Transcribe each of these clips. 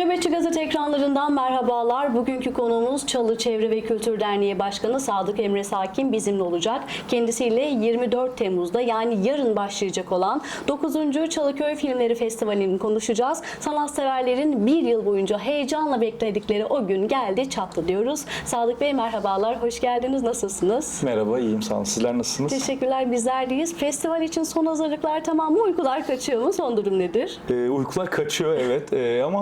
Nöbetçi Gazete ekranlarından merhabalar. Bugünkü konuğumuz Çalı Çevre ve Kültür Derneği Başkanı Sadık Emre Sakin bizimle olacak. Kendisiyle 24 Temmuz'da yani yarın başlayacak olan 9. Çalıköy Filmleri Festivali'ni konuşacağız. Sanatseverlerin bir yıl boyunca heyecanla bekledikleri o gün geldi çattı diyoruz. Sadık Bey merhabalar, hoş geldiniz. Nasılsınız? Merhaba, iyiyim sağ olun. Sizler nasılsınız? Teşekkürler, bizler deyiz. Festival için son hazırlıklar tamam mı? Uykular kaçıyor mu? Son durum nedir? Ee, uykular kaçıyor evet Ee, ama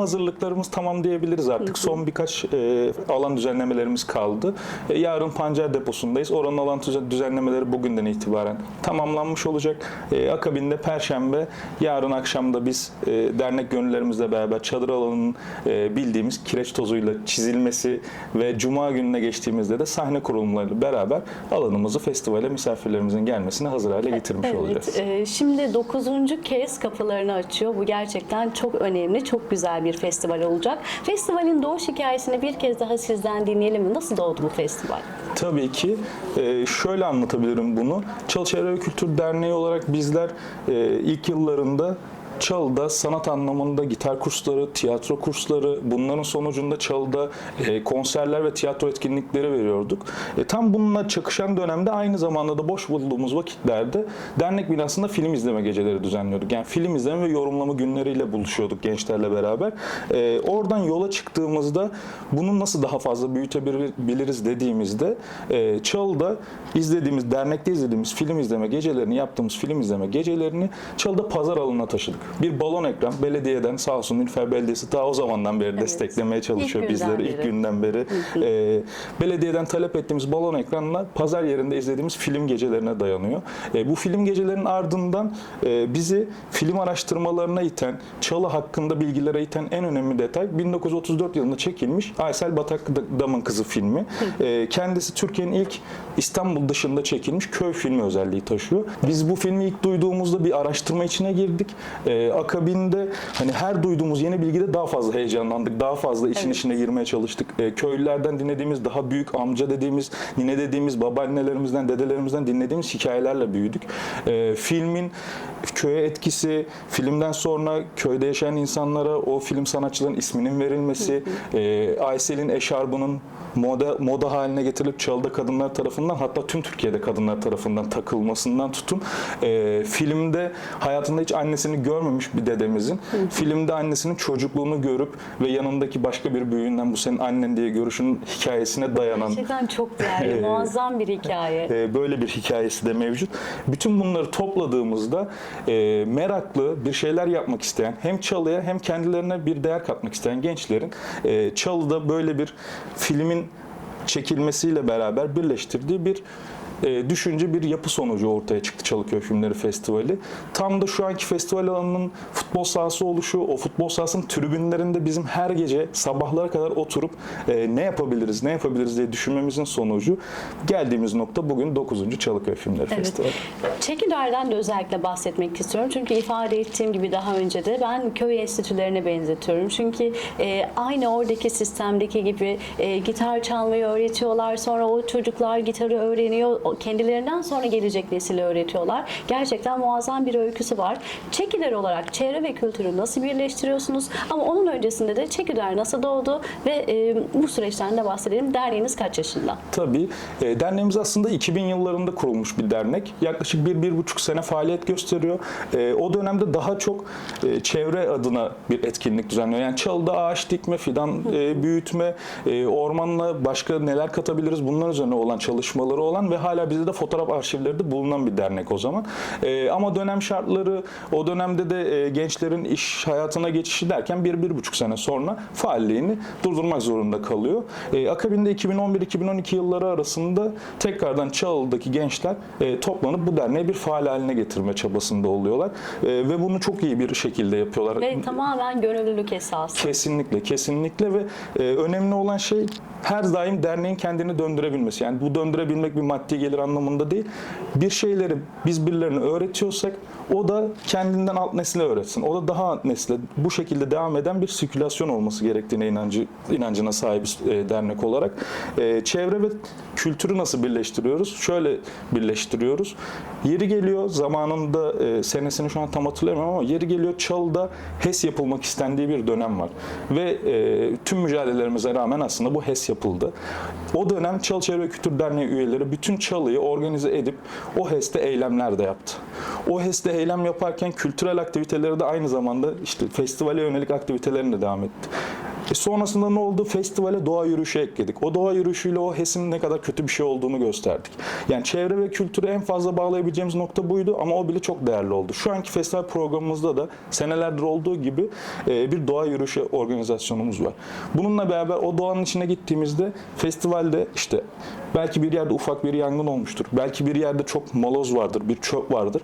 hazırlıklarımız tamam diyebiliriz artık. Son birkaç e, alan düzenlemelerimiz kaldı. E, yarın Pancar Deposu'ndayız. Oranın alan düzen- düzenlemeleri bugünden itibaren tamamlanmış olacak. E, akabinde Perşembe, yarın akşam da biz e, dernek gönüllerimizle beraber çadır alanının e, bildiğimiz kireç tozuyla çizilmesi ve Cuma gününe geçtiğimizde de sahne kurulumlarıyla beraber alanımızı festivale misafirlerimizin gelmesine hazır hale getirmiş olacağız. Evet, e, şimdi 9. kez kapılarını açıyor. Bu gerçekten çok önemli, çok güzel bir festival olacak. Festivalin doğuş hikayesini bir kez daha sizden dinleyelim? Nasıl doğdu bu festival? Tabii ki. Ee, şöyle anlatabilirim bunu. Çalı Kültür Derneği olarak bizler e, ilk yıllarında Çalı'da sanat anlamında gitar kursları, tiyatro kursları, bunların sonucunda Çalı'da e, konserler ve tiyatro etkinlikleri veriyorduk. E, tam bununla çakışan dönemde aynı zamanda da boş bulduğumuz vakitlerde dernek binasında film izleme geceleri düzenliyorduk. Yani film izleme ve yorumlama günleriyle buluşuyorduk gençlerle beraber. E, oradan yola çıktığımızda bunu nasıl daha fazla büyütebiliriz dediğimizde e, Çalı'da izlediğimiz, dernekte izlediğimiz film izleme gecelerini, yaptığımız film izleme gecelerini Çalı'da pazar alanına taşıdık. Bir balon ekran belediyeden sağ olsun Nilüfer Belediyesi ta o zamandan beri desteklemeye çalışıyor İlk bizleri. ilk beri. günden beri. E, belediyeden talep ettiğimiz balon ekranla pazar yerinde izlediğimiz film gecelerine dayanıyor. E, bu film gecelerinin ardından e, bizi film araştırmalarına iten, Çalı hakkında bilgilere iten en önemli detay 1934 yılında çekilmiş Aysel Batak Dam'ın Kızı filmi. E, kendisi Türkiye'nin ilk İstanbul dışında çekilmiş köy filmi özelliği taşıyor. Biz bu filmi ilk duyduğumuzda bir araştırma içine girdik. E, akabinde hani her duyduğumuz yeni bilgide daha fazla heyecanlandık. Daha fazla işin Evet. içine girmeye çalıştık. E, köylülerden dinlediğimiz, daha büyük amca dediğimiz, nine dediğimiz, babaannelerimizden, dedelerimizden dinlediğimiz hikayelerle büyüdük. E, filmin köye etkisi, filmden sonra köyde yaşayan insanlara o film sanatçıların isminin verilmesi, e, Aysel'in eşarbının moda, moda haline getirilip çalıda kadınlar tarafından hatta tüm Türkiye'de kadınlar tarafından takılmasından tutun e, filmde hayatında hiç annesini görmemiş bir dedemizin filmde annesinin çocukluğunu görüp ve yanındaki başka bir büyüğünden bu senin annen diye görüşünün hikayesine dayanan Gerçekten çok değerli, Ee, muazzam bir hikaye. e, böyle bir hikayesi de mevcut. Bütün bunları topladığımızda e, meraklı bir şeyler yapmak isteyen hem Çalı'ya hem kendilerine bir değer katmak isteyen gençlerin e, Çalı'da böyle bir filmin çekilmesiyle beraber birleştirdiği bir e, düşünce bir yapı sonucu ortaya çıktı Çalıköy Filmleri Festivali. Tam da şu anki festival alanının futbol sahası oluşu, o futbol sahasının tribünlerinde bizim her gece sabahlara kadar oturup e, ne yapabiliriz, ne yapabiliriz diye düşünmemizin sonucu geldiğimiz nokta bugün 9. Çalıköy Filmleri Evet. Festivali. Çekirlerden de özellikle bahsetmek istiyorum. Çünkü ifade ettiğim gibi daha önce de ben köy enstitülerine benzetiyorum. Çünkü e, aynı oradaki sistemdeki gibi e, gitar çalmayı öğretiyorlar. Sonra o çocuklar gitarı öğreniyor. Kendilerinden sonra gelecek nesile öğretiyorlar. Gerçekten muazzam bir öyküsü var. Çekiler olarak çevre ve kültürü nasıl birleştiriyorsunuz? Ama onun öncesinde de Çekiler nasıl doğdu ve e, bu süreçten de bahsedelim. Derneğiniz kaç yaşında? Tabii. E, derneğimiz aslında 2000 yıllarında kurulmuş bir dernek. Yaklaşık bir, bir buçuk sene faaliyet gösteriyor. E, o dönemde daha çok e, çevre adına bir etkinlik düzenliyor. Yani çalıda ağaç dikme, fidan e, büyütme, e, ormanla başka neler katabiliriz bunlar üzerine olan çalışmaları olan ve hala bizde de fotoğraf arşivleri de bulunan bir dernek o zaman. E, ama dönem şartları, o dönemde de e, gençlerin iş hayatına geçişi derken bir, bir buçuk sene sonra faaliyetini durdurmak zorunda kalıyor. E, akabinde 2011-2012 yılları arasında tekrardan Çalı'daki gençler e, toplanıp bu derneği bir faal haline getirme çabasında oluyorlar. E, ve bunu çok iyi bir şekilde yapıyorlar. Ve tamamen gönüllülük esası. Kesinlikle, kesinlikle ve e, önemli olan şey her daim derneğin kendini döndürebilmesi. Yani bu döndürebilmek bir maddi gelir anlamında değil. Bir şeyleri biz birilerine öğretiyorsak o da kendinden alt nesile öğretsin. O da daha alt nesile bu şekilde devam eden bir sirkülasyon olması gerektiğine inancı inancına sahibiz e, dernek olarak. E, çevre ve kültürü nasıl birleştiriyoruz? Şöyle birleştiriyoruz. Yeri geliyor zamanında e, senesini şu an tam hatırlamıyorum ama yeri geliyor Çalı'da HES yapılmak istendiği bir dönem var. Ve e, tüm mücadelelerimize rağmen aslında bu HES yapıldı. O dönem Çalı Çevre Kültür Derneği üyeleri bütün Çalı'yı organize edip o HES'te eylemler de yaptı. O HES'te eylem yaparken kültürel aktiviteleri de aynı zamanda işte festivale yönelik aktivitelerini de devam etti. E sonrasında ne oldu? Festivale doğa yürüyüşü ekledik. O doğa yürüyüşüyle o HES'in ne kadar kötü bir şey olduğunu gösterdik. Yani çevre ve kültürü en fazla bağlayabileceğimiz nokta buydu ama o bile çok değerli oldu. Şu anki festival programımızda da senelerdir olduğu gibi e, bir doğa yürüyüşü organizasyonumuz var. Bununla beraber o doğanın içine gittiğimizde festivalde işte belki bir yerde ufak bir yangın olmuştur. Belki bir yerde çok moloz vardır, bir çöp vardır.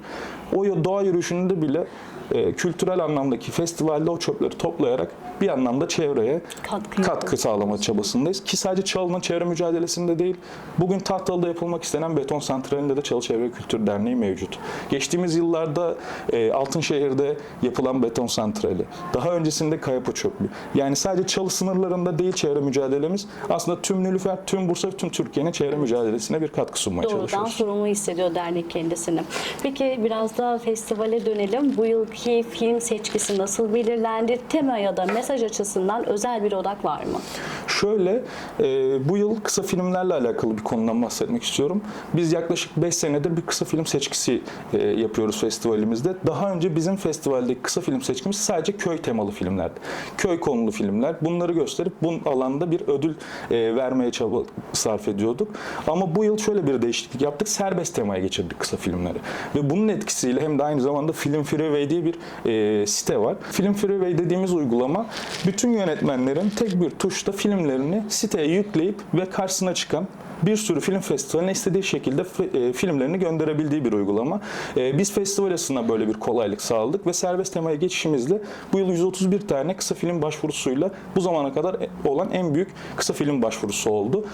O doğa yürüyüşünde bile e, kültürel anlamdaki festivalde o çöpleri toplayarak bir anlamda çevreye Katkı katkı sağlama çabasındayız. Ki sadece Çalı'nın çevre mücadelesinde değil, bugün Tahtalı'da yapılmak istenen beton santralinde de Çalı Çevre Kültür Derneği mevcut. Geçtiğimiz yıllarda e, Altınşehir'de yapılan beton santrali, daha öncesinde Kayapo Çöplüğü. Yani sadece Çalı sınırlarında değil çevre mücadelemiz, aslında tüm Nilüfer, tüm Bursa, tüm Türkiye'nin çevre mücadelesine bir katkı sunmaya Doğrudan çalışıyoruz. sorumlu hissediyor dernek kendisini. Peki biraz da festivale dönelim. Bu yılki film seçkisi nasıl belirlendi? Tema ya da mesaj açısından özel bir odak var mı? Şöyle, e, bu yıl kısa filmlerle alakalı bir konudan bahsetmek istiyorum. Biz yaklaşık 5 senedir bir kısa film seçkisi e, yapıyoruz festivalimizde. Daha önce bizim festivaldeki kısa film seçkimiz sadece köy temalı filmlerdi. Köy konulu filmler. Bunları gösterip bu alanda bir ödül e, vermeye çaba sarf ediyorduk. Ama bu yıl şöyle bir değişiklik yaptık. Serbest temaya geçirdik kısa filmleri. Ve bunun etkisiyle hem de aynı zamanda Film Freeway diye bir e, site var. Film Freeway dediğimiz uygulama bütün yönetmenlerin tek bir tuşla filmlerini siteye yükleyip ve karşısına çıkan bir sürü film festivaline istediği şekilde e, filmlerini gönderebildiği bir uygulama. E, biz festival açısından böyle bir kolaylık sağladık ve serbest temaya geçişimizle bu yıl 131 tane kısa film başvurusuyla bu zamana kadar e- olan en büyük kısa film başvurusu oldu.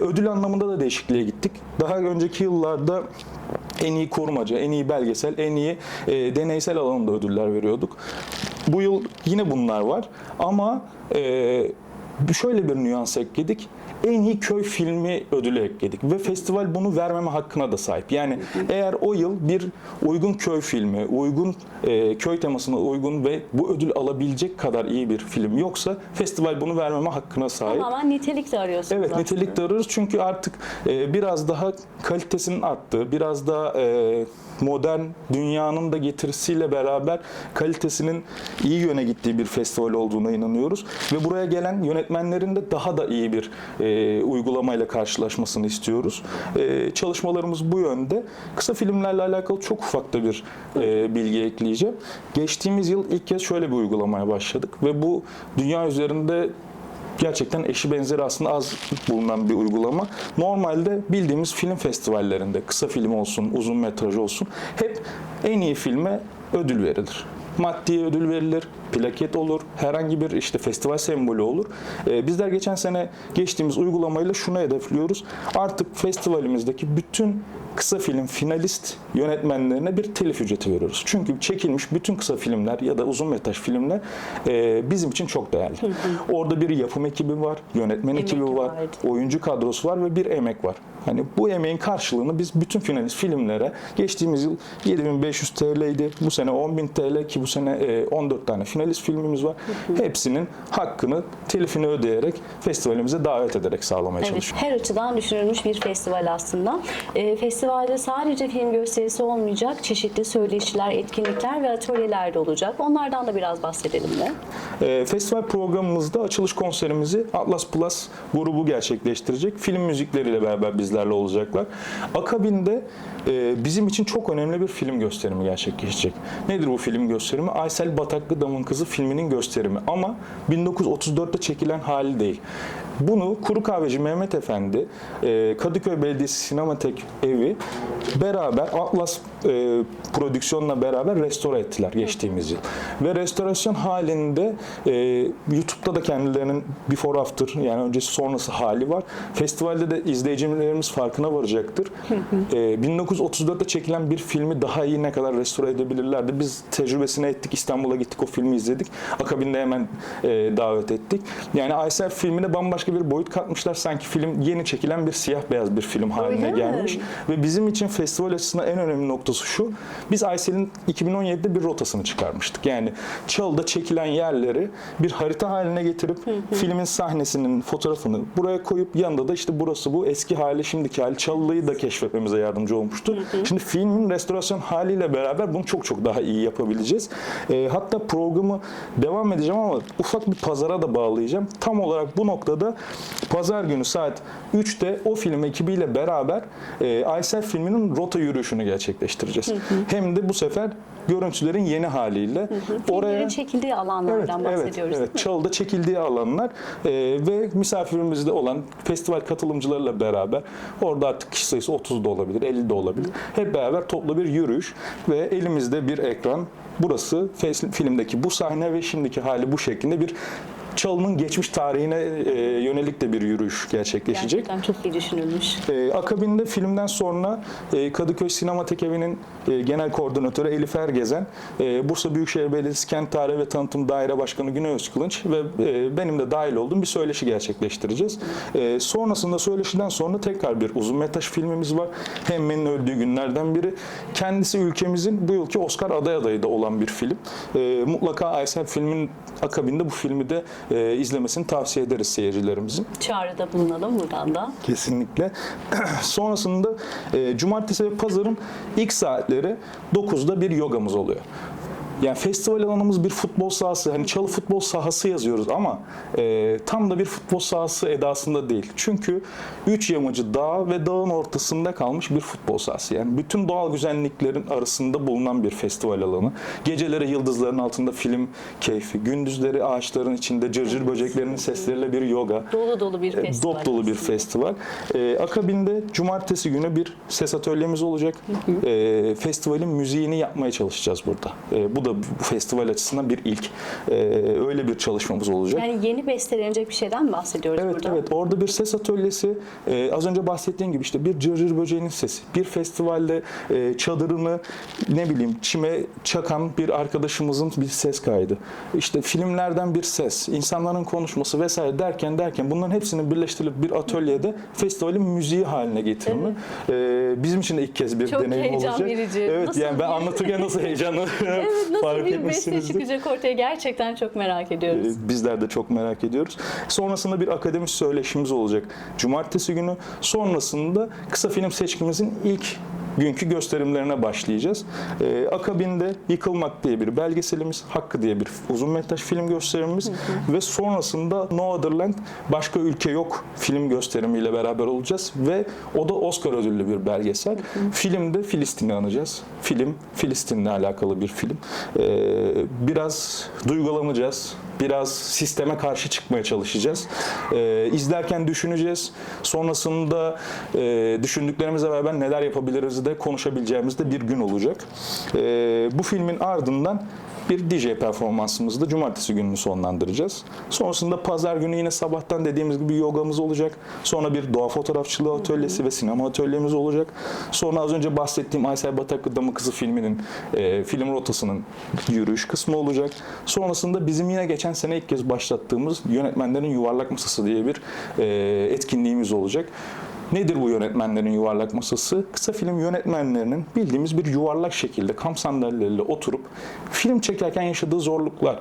Ödül anlamında da değişikliğe gittik. Daha önceki yıllarda en iyi kurmaca, en iyi belgesel, en iyi e, deneysel alanında ödüller veriyorduk. Bu yıl yine bunlar var ama e, şöyle bir nüans ekledik. En iyi köy filmi ödülü ekledik ve festival bunu vermeme hakkına da sahip. Yani eğer o yıl bir uygun köy filmi, uygun e, köy temasına uygun ve bu ödül alabilecek kadar iyi bir film yoksa festival bunu vermeme hakkına sahip. Tamamen nitelik de arıyorsunuz Evet aslında. nitelik de arıyoruz çünkü artık e, biraz daha kalitesinin arttığı, biraz daha e, modern dünyanın da getirisiyle beraber kalitesinin iyi yöne gittiği bir festival olduğuna inanıyoruz. Ve buraya gelen yönetmenlerin de daha da iyi bir e, uygulamayla karşılaşmasını istiyoruz. E, çalışmalarımız bu yönde. Kısa filmlerle alakalı çok ufak da bir e, bilgi ekleyeceğim. Geçtiğimiz yıl ilk kez şöyle bir uygulamaya başladık ve bu dünya üzerinde gerçekten eşi benzeri aslında az bulunan bir uygulama. Normalde bildiğimiz film festivallerinde kısa film olsun, uzun metraj olsun hep en iyi filme ödül verilir. Maddi ödül verilir, plaket olur, herhangi bir işte festival sembolü olur. Ee, bizler geçen sene geçtiğimiz uygulamayla şunu hedefliyoruz. Artık festivalimizdeki bütün kısa film finalist yönetmenlerine bir telif ücreti veriyoruz. Çünkü çekilmiş bütün kısa filmler ya da uzun metraj filmler e, bizim için çok değerli. Orada bir yapım ekibi var, yönetmen Emek ekibi var, var. oyuncu kadrosu var ve bir emek var. Hani bu emeğin karşılığını biz bütün finalist filmlere geçtiğimiz yıl 7500 TL'ydi. Bu sene 10.000 TL ki bu sene e, 14 tane finalist filmimiz var. Hepsinin hakkını telifini ödeyerek festivalimize davet ederek sağlamaya Evet, çalışıyoruz. her açıdan düşünülmüş bir festival aslında. E, festivalde sadece film gösterisi olmayacak, çeşitli söyleşiler, etkinlikler ve atölyeler de olacak. Onlardan da biraz bahsedelim mi? E, festival programımızda açılış konserimizi Atlas Plus grubu gerçekleştirecek. Film müzikleriyle beraber bizlerle olacaklar. Akabinde e, bizim için çok önemli bir film gösterimi gerçekleşecek. Nedir bu film gösterimi? Aysel Bataklı Damın Kızı filminin gösterimi ama 1934'te çekilen hali değil. Bunu Kuru Kahveci Mehmet Efendi, e, Kadıköy Belediyesi Sinematek evi beraber Atlas e, prodüksiyonla beraber restore ettiler geçtiğimiz yıl. Ve restorasyon halinde e, YouTube'da da kendilerinin before after yani öncesi sonrası hali var. Festivalde de izleyicilerimiz farkına varacaktır. E, 1934'te çekilen bir filmi daha iyi ne kadar restore edebilirlerdi. Biz tecrübesine ettik. İstanbul'a gittik o filmi izledik. Akabinde hemen e, davet ettik. Yani Aysel filmine bambaşka başka bir boyut katmışlar. Sanki film yeni çekilen bir siyah beyaz bir film haline mi? gelmiş. Ve bizim için festival açısından en önemli noktası şu. Biz Aysel'in 2017'de bir rotasını çıkarmıştık. Yani Çalı'da çekilen yerleri bir harita haline getirip filmin sahnesinin fotoğrafını buraya koyup yanında da işte burası bu eski hali şimdiki hali Çalı'yı da keşfetmemize yardımcı olmuştu. Şimdi filmin restorasyon haliyle beraber bunu çok çok daha iyi yapabileceğiz. Ee, hatta programı devam edeceğim ama ufak bir pazara da bağlayacağım. Tam olarak bu noktada pazar günü saat 3'te o film ekibiyle beraber e, Aysel filminin rota yürüyüşünü gerçekleştireceğiz. Hem de bu sefer görüntülerin yeni haliyle Filmlerin çekildiği alanlardan bahsediyoruz Evet, mi? Çalı'da çekildiği alanlar e, ve misafirimizde olan festival katılımcılarıyla beraber orada artık kişi sayısı 30 da olabilir, 50 de olabilir. Hep beraber toplu bir yürüyüş ve elimizde bir ekran. Burası filmdeki bu sahne ve şimdiki hali bu şeklinde bir Çalı'nın geçmiş tarihine e, yönelik de bir yürüyüş gerçekleşecek. Gerçekten çok iyi düşünülmüş. Ee, akabinde filmden sonra e, Kadıköy Sinematek Evi'nin e, genel koordinatörü Elif Ergezen, e, Bursa Büyükşehir Belediyesi Kent Tarihi ve Tanıtım Daire Başkanı Güney Özkılınç ve e, benim de dahil olduğum bir söyleşi gerçekleştireceğiz. E, sonrasında söyleşiden sonra tekrar bir uzun metraj filmimiz var. Hemmen'in öldüğü günlerden biri. Kendisi ülkemizin bu yılki Oscar aday adayı da olan bir film. E, mutlaka Aysel filmin akabinde bu filmi de e, izlemesini tavsiye ederiz seyircilerimizin. Çağrıda bulunalım buradan da. Kesinlikle. Sonrasında e, cumartesi ve pazarın ilk saatleri 9'da bir yogamız oluyor. Yani festival alanımız bir futbol sahası. Hani çalı futbol sahası yazıyoruz ama e, tam da bir futbol sahası edasında değil. Çünkü üç yamacı dağ ve dağın ortasında kalmış bir futbol sahası. Yani bütün doğal güzelliklerin arasında bulunan bir festival alanı. Geceleri yıldızların altında film keyfi, gündüzleri ağaçların içinde cırcır böceklerinin sesleriyle bir yoga. Dolu dolu bir E, festival. Dop dolu bir festival. E, akabinde cumartesi günü bir ses atölyemiz olacak. E, festivalin müziğini yapmaya çalışacağız burada. E, bu da bu festival açısından bir ilk. E, öyle bir çalışmamız olacak. Yani yeni bestelenecek bir şeyden bahsediyoruz Evet burada? evet orada bir ses atölyesi e, az önce bahsettiğim gibi işte bir cırcır böceğinin sesi bir festivalde e, çadırını ne bileyim çime çakan bir arkadaşımızın bir ses kaydı işte filmlerden bir ses insanların konuşması vesaire derken derken bunların hepsinin birleştirilip bir atölyede festivalin müziği haline getirme E, bizim için de ilk kez bir Çok deneyim heyecan olacak. verici. Evet Nasıl yani ben anlatırken nasıl heyecanlı Evet nasıl fark bir beste çıkacak ortaya gerçekten çok merak ediyoruz. Ee, Bizler de çok merak ediyoruz. Sonrasında bir akademik söyleşimiz olacak. Cumartesi günü. Sonrasında kısa film seçkimizin ilk günkü gösterimlerine başlayacağız. Ee, akabinde Yıkılmak diye bir belgeselimiz, Hakkı diye bir uzun metraj film gösterimimiz ve sonrasında No Other Land Başka Ülke Yok film gösterimiyle beraber olacağız ve o da Oscar ödüllü bir belgesel. Filmde Filistin'i anacağız. Film Filistin'le alakalı bir film. Ee, biraz duygulanacağız. Biraz sisteme karşı çıkmaya çalışacağız. Ee, izlerken düşüneceğiz. Sonrasında e, düşündüklerimizle beraber neler yapabiliriz de konuşabileceğimiz de bir gün olacak. Ee, bu filmin ardından bir DJ performansımızı da cumartesi gününü sonlandıracağız. Sonrasında pazar günü yine sabahtan dediğimiz gibi yogamız olacak. Sonra bir doğa fotoğrafçılığı atölyesi ve sinema atölyemiz olacak. Sonra az önce bahsettiğim Aysel Bataklı Damı Kızı filminin e, film rotasının yürüyüş kısmı olacak. Sonrasında bizim yine geçen sene ilk kez başlattığımız yönetmenlerin yuvarlak masası diye bir e, etkinliğimiz olacak. Nedir bu yönetmenlerin yuvarlak masası? Kısa film yönetmenlerinin bildiğimiz bir yuvarlak şekilde kamp sandalyeleriyle oturup film çekerken yaşadığı zorluklar,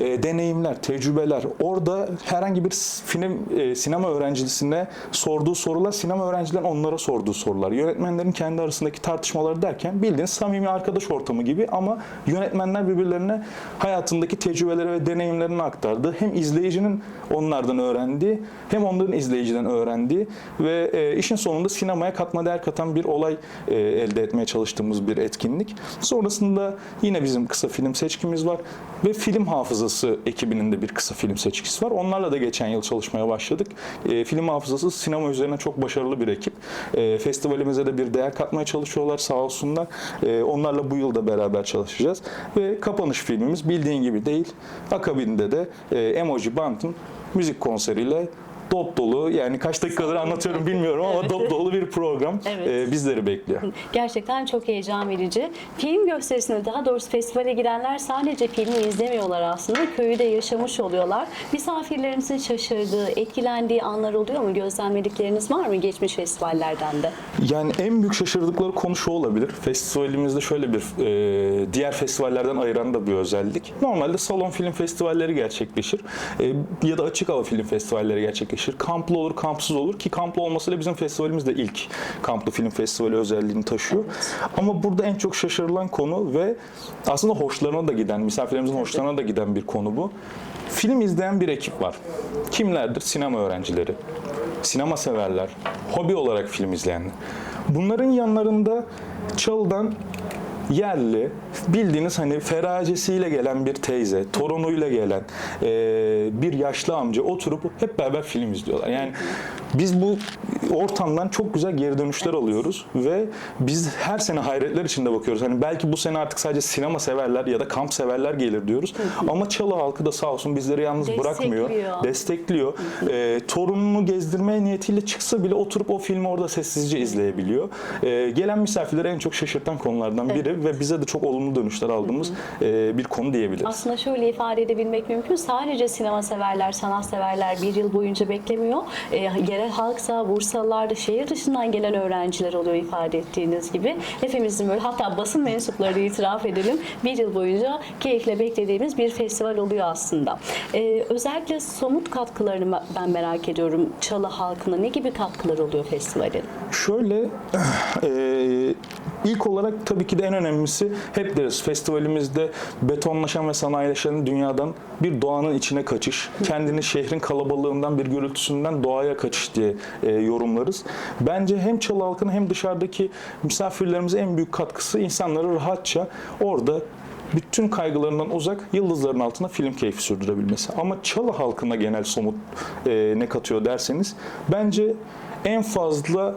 e, deneyimler, tecrübeler, orada herhangi bir film e, sinema öğrencisine sorduğu sorular, sinema öğrencilerin onlara sorduğu sorular, yönetmenlerin kendi arasındaki tartışmaları derken bildiğiniz samimi arkadaş ortamı gibi ama yönetmenler birbirlerine hayatındaki tecrübeleri ve deneyimlerini aktardı. Hem izleyicinin onlardan öğrendiği hem onların izleyiciden öğrendiği ve e, işin sonunda sinemaya katma değer katan bir olay e, elde etmeye çalıştığımız bir etkinlik. Sonrasında yine bizim kısa film seçkimiz var ve film hafızası ekibinin de bir kısa film seçkisi var. Onlarla da geçen yıl çalışmaya başladık. E, film hafızası sinema üzerine çok başarılı bir ekip. E, festivalimize de bir değer katmaya çalışıyorlar sağ olsunlar. E, onlarla bu yıl da beraber çalışacağız. Ve kapanış filmimiz bildiğin gibi değil. Akabinde de e, Emoji Band'ın müzik konseriyle dop dolu yani kaç dakikadır anlatıyorum bilmiyorum ama Evet. dop dolu bir program Evet. e, bizleri bekliyor. Gerçekten çok heyecan verici. Film gösterisine daha doğrusu festivale gidenler sadece filmi izlemiyorlar aslında. Köyü de yaşamış oluyorlar. Misafirlerinizin şaşırdığı, etkilendiği anlar oluyor mu? Gözlemledikleriniz var mı geçmiş festivallerden de? Yani en büyük şaşırdıkları konu şu olabilir. Festivalimizde şöyle bir e, diğer festivallerden ayıran da bir özellik. Normalde salon film festivalleri gerçekleşir. E, ya da açık hava film festivalleri gerçekleşir. Kamplı olur, kampsız olur ki kamplı olmasıyla bizim festivalimiz de ilk kamplı film festivali özelliğini taşıyor. Ama burada en çok şaşırılan konu ve aslında hoşlarına da giden, misafirlerimizin hoşlarına da giden bir konu bu. Film izleyen bir ekip var. Kimlerdir? Sinema öğrencileri, sinema severler, hobi olarak film izleyenler. Bunların yanlarında Çalı'dan yerli, bildiğiniz hani feracesiyle gelen bir teyze, torunuyla gelen e, bir yaşlı amca oturup hep beraber film izliyorlar. Yani biz bu ortamdan çok güzel geri dönüşler alıyoruz ve biz her sene hayretler içinde bakıyoruz. Hani belki bu sene artık sadece sinema severler ya da kamp severler gelir diyoruz. Ama Çalı halkı da sağ olsun bizleri yalnız bırakmıyor. Destekliyor. Destekliyor. E, torununu gezdirmeye niyetiyle çıksa bile oturup o filmi orada sessizce izleyebiliyor. E, gelen misafirleri en çok şaşırtan konulardan biri ve bize de çok olumlu dönüşler aldığımız e, bir konu diyebiliriz. Aslında şöyle ifade edebilmek mümkün. Sadece sinema severler, sanat severler bir yıl boyunca beklemiyor. E, halksa, Bursalılar da şehir dışından gelen öğrenciler oluyor ifade ettiğiniz gibi. Hepimizin böyle hatta basın mensupları da itiraf edelim. Bir yıl boyunca keyifle beklediğimiz bir festival oluyor aslında. E, özellikle somut katkılarını ben merak ediyorum. Çalı halkına ne gibi katkılar oluyor festivalin? Şöyle e, ilk olarak tabii ki de en önemlisi hep deriz festivalimizde betonlaşan ve sanayileşen dünyadan bir doğanın içine kaçış, kendini şehrin kalabalığından bir gürültüsünden doğaya kaçış diye e, yorumlarız. Bence hem Çalı halkının hem dışarıdaki misafirlerimize en büyük katkısı insanları rahatça orada bütün kaygılarından uzak yıldızların altında film keyfi sürdürebilmesi. Ama Çalı halkına genel somut e, ne katıyor derseniz bence en fazla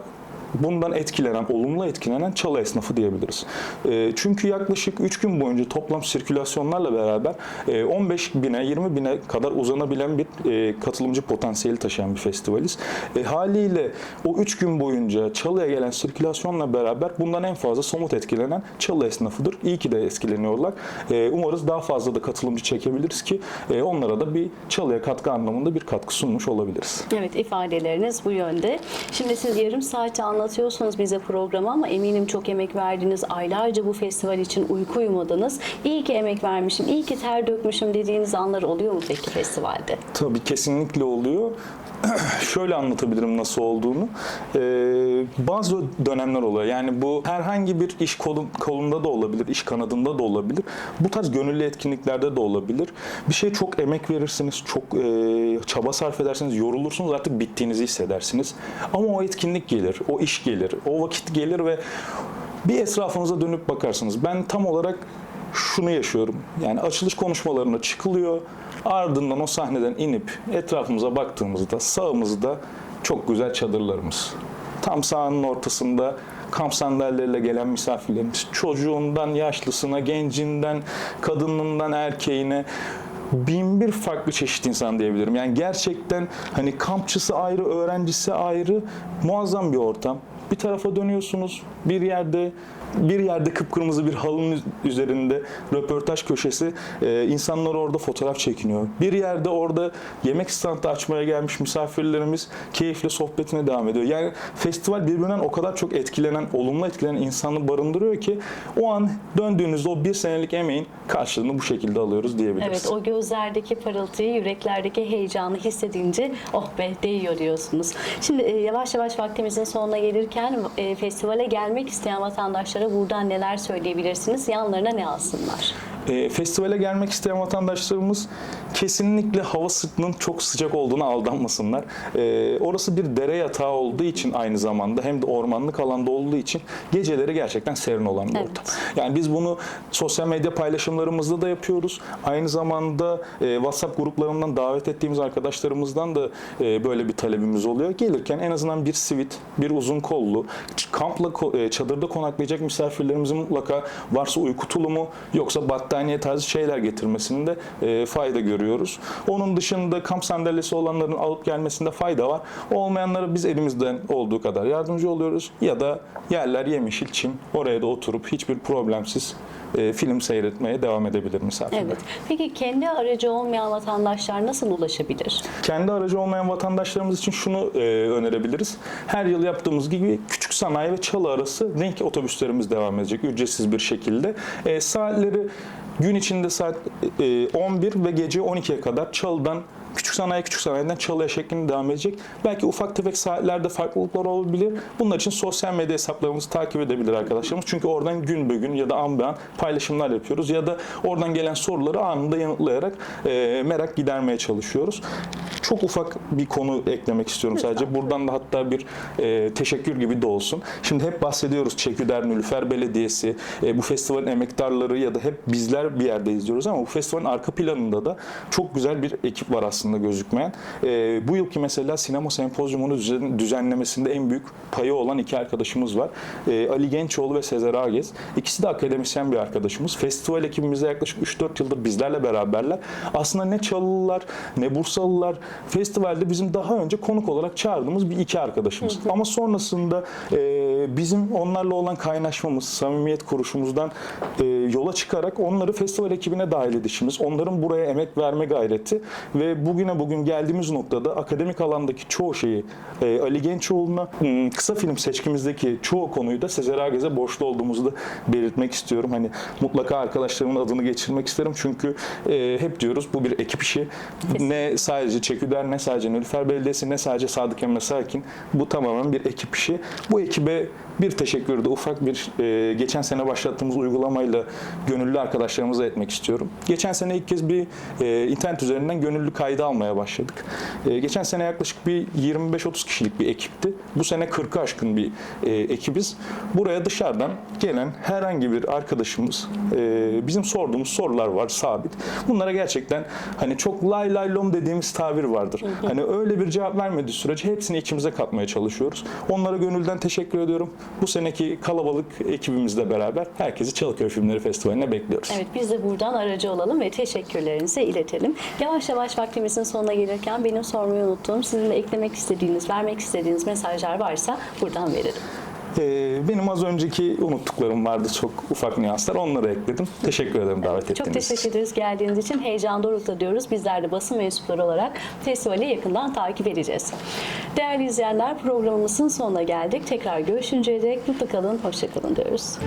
bundan etkilenen, olumlu etkilenen çalı esnafı diyebiliriz. E, çünkü yaklaşık 3 gün boyunca toplam sirkülasyonlarla beraber e, 15 bine, 20 bine kadar uzanabilen bir e, katılımcı potansiyeli taşıyan bir festivaliz. E, haliyle o 3 gün boyunca çalıya gelen sirkülasyonla beraber bundan en fazla somut etkilenen çalı esnafıdır. İyi ki de etkileniyorlar. E, umarız daha fazla da katılımcı çekebiliriz ki e, onlara da bir çalıya katkı anlamında bir katkı sunmuş olabiliriz. Evet ifadeleriniz bu yönde. Şimdi siz yarım saate anlatıyorsunuz bize programı ama eminim çok emek verdiniz. Aylarca bu festival için uyku uyumadınız. İyi ki emek vermişim, iyi ki ter dökmüşüm dediğiniz anlar oluyor mu peki festivalde? Tabii kesinlikle oluyor. Şöyle anlatabilirim nasıl olduğunu. Ee, bazı dönemler oluyor. Yani bu herhangi bir iş kolu- kolunda da olabilir, iş kanadında da olabilir. Bu tarz gönüllü etkinliklerde de olabilir. Bir şey çok emek verirsiniz, çok e, çaba sarf edersiniz, yorulursunuz artık bittiğinizi hissedersiniz. Ama o etkinlik gelir, o iş gelir, o vakit gelir ve bir etrafınıza dönüp bakarsınız. Ben tam olarak şunu yaşıyorum. Yani açılış konuşmalarına çıkılıyor. Ardından o sahneden inip etrafımıza baktığımızda sağımızda çok güzel çadırlarımız. Tam sahanın ortasında kamp sandalyeleriyle gelen misafirlerimiz. Çocuğundan yaşlısına, gencinden, kadınından erkeğine bin bir farklı çeşit insan diyebilirim. Yani gerçekten hani kampçısı ayrı, öğrencisi ayrı muazzam bir ortam. Bir tarafa dönüyorsunuz, bir yerde bir yerde kıpkırmızı bir halının üzerinde röportaj köşesi e, insanlar orada fotoğraf çekiniyor. Bir yerde orada yemek standı açmaya gelmiş misafirlerimiz keyifle sohbetine devam ediyor. Yani festival birbirinden o kadar çok etkilenen, olumlu etkilenen insanı barındırıyor ki o an döndüğünüzde o bir senelik emeğin karşılığını bu şekilde alıyoruz diyebiliriz. Evet o gözlerdeki parıltıyı, yüreklerdeki heyecanı hissedince oh be değiyor diyorsunuz. Şimdi e, yavaş yavaş vaktimizin sonuna gelirken e, festivale gelmek isteyen vatandaşlara buradan neler söyleyebilirsiniz? Yanlarına ne alsınlar? E, festivale gelmek isteyen vatandaşlarımız kesinlikle hava sıklığının çok sıcak olduğuna aldanmasınlar. E, orası bir dere yatağı olduğu için aynı zamanda hem de ormanlık alanda olduğu için geceleri gerçekten serin olan bir Evet. ortam. Yani biz bunu sosyal medya paylaşımlarımızda da yapıyoruz. Aynı zamanda e, WhatsApp gruplarından davet ettiğimiz arkadaşlarımızdan da e, böyle bir talebimiz oluyor. Gelirken en azından bir sivit, bir uzun kollu, kampla e, çadırda konaklayacak misafirlerimizin mutlaka varsa uyku tulumu yoksa battaniye battaniye tarzı şeyler getirmesinde e, fayda görüyoruz. Onun dışında kamp sandalyesi olanların alıp gelmesinde fayda var. Olmayanlara biz elimizden olduğu kadar yardımcı oluyoruz. Ya da yerler yemyeşil çim. Oraya da oturup hiçbir problemsiz e, film seyretmeye devam edebilir misafirler. Evet. Peki kendi aracı olmayan vatandaşlar nasıl ulaşabilir? Kendi aracı olmayan vatandaşlarımız için şunu e, önerebiliriz. Her yıl yaptığımız gibi küçük sanayi ve çalı arası renk otobüslerimiz devam edecek ücretsiz bir şekilde. E, saatleri gün içinde saat e, 11 ve gece 12'ye kadar çalıdan Küçük sanayi küçük sanayiden çalıya şeklinde devam edecek. Belki ufak tefek saatlerde farklılıklar olabilir. Bunlar için sosyal medya hesaplarımızı takip edebilir arkadaşlarımız. Çünkü oradan gün be gün ya da an be an paylaşımlar yapıyoruz. Ya da oradan gelen soruları anında yanıtlayarak e, merak gidermeye çalışıyoruz. Çok ufak bir konu eklemek istiyorum sadece. Buradan da hatta bir e, teşekkür gibi de olsun. Şimdi hep bahsediyoruz Çeküder, Nülüfer Belediyesi, e, bu festivalin emektarları ya da hep bizler bir yerde izliyoruz ama bu festivalin arka planında da çok güzel bir ekip var aslında gözükmeyen. E, bu yılki mesela sinema sempozyumunu düzen- düzenlemesinde en büyük payı olan iki arkadaşımız var. E, Ali Gençoğlu ve Sezer Ağgez. İkisi de akademisyen bir arkadaşımız. Festival ekibimizde yaklaşık 3-4 yıldır bizlerle beraberler. Aslında ne Çalılılar ne Bursalılar festivalde bizim daha önce konuk olarak çağırdığımız bir iki arkadaşımız. Ama sonrasında e, bizim onlarla olan kaynaşmamız, samimiyet kuruşumuzdan e, yola çıkarak onları festival ekibine dahil edişimiz, onların buraya emek verme gayreti ve bugüne bugün geldiğimiz noktada akademik alandaki çoğu şeyi e, Ali Gençoğlu'na m, kısa film seçkimizdeki çoğu konuyu da Sezer Ağgez'e borçlu olduğumuzu da belirtmek istiyorum. Hani mutlaka arkadaşlarımın adını geçirmek isterim çünkü e, hep diyoruz bu bir ekip işi. Ne sadece Çeküder ne sadece Nilüfer Belediyesi ne sadece Sadık Emre Sakin. Bu tamamen bir ekip işi. Bu ekibe bir teşekkür de ufak bir e, geçen sene başlattığımız uygulamayla gönüllü arkadaşlarımıza etmek istiyorum. Geçen sene ilk kez bir e, internet üzerinden gönüllü kaydı almaya başladık. E, geçen sene yaklaşık bir 25-30 kişilik bir ekipti. Bu sene 40'ı aşkın bir e, ekibiz. Buraya dışarıdan gelen herhangi bir arkadaşımız e, bizim sorduğumuz sorular var sabit. Bunlara gerçekten hani çok lay lay lom dediğimiz tabir vardır. Hani öyle bir cevap vermediği sürece hepsini içimize katmaya çalışıyoruz. Onlara gönülden teşekkür ediyorum. Bu seneki kalabalık ekibimizle beraber herkesi Çalıköy Filmleri Festivali'ne bekliyoruz. Evet biz de buradan aracı olalım ve teşekkürlerinizi iletelim. Yavaş yavaş vaktimizin sonuna gelirken benim sormayı unuttuğum, sizin de eklemek istediğiniz, vermek istediğiniz mesajlar varsa buradan verelim. Ee, benim az önceki unuttuklarım vardı çok ufak nüanslar. Onları ekledim. Teşekkür ederim davet ettiğiniz Çok için. teşekkür ederiz geldiğiniz için. Heyecan dorukta diyoruz. Bizler de basın mensupları olarak festivali yakından takip edeceğiz. Değerli izleyenler programımızın sonuna geldik. Tekrar görüşünceye dek mutlu kalın, hoşça kalın diyoruz.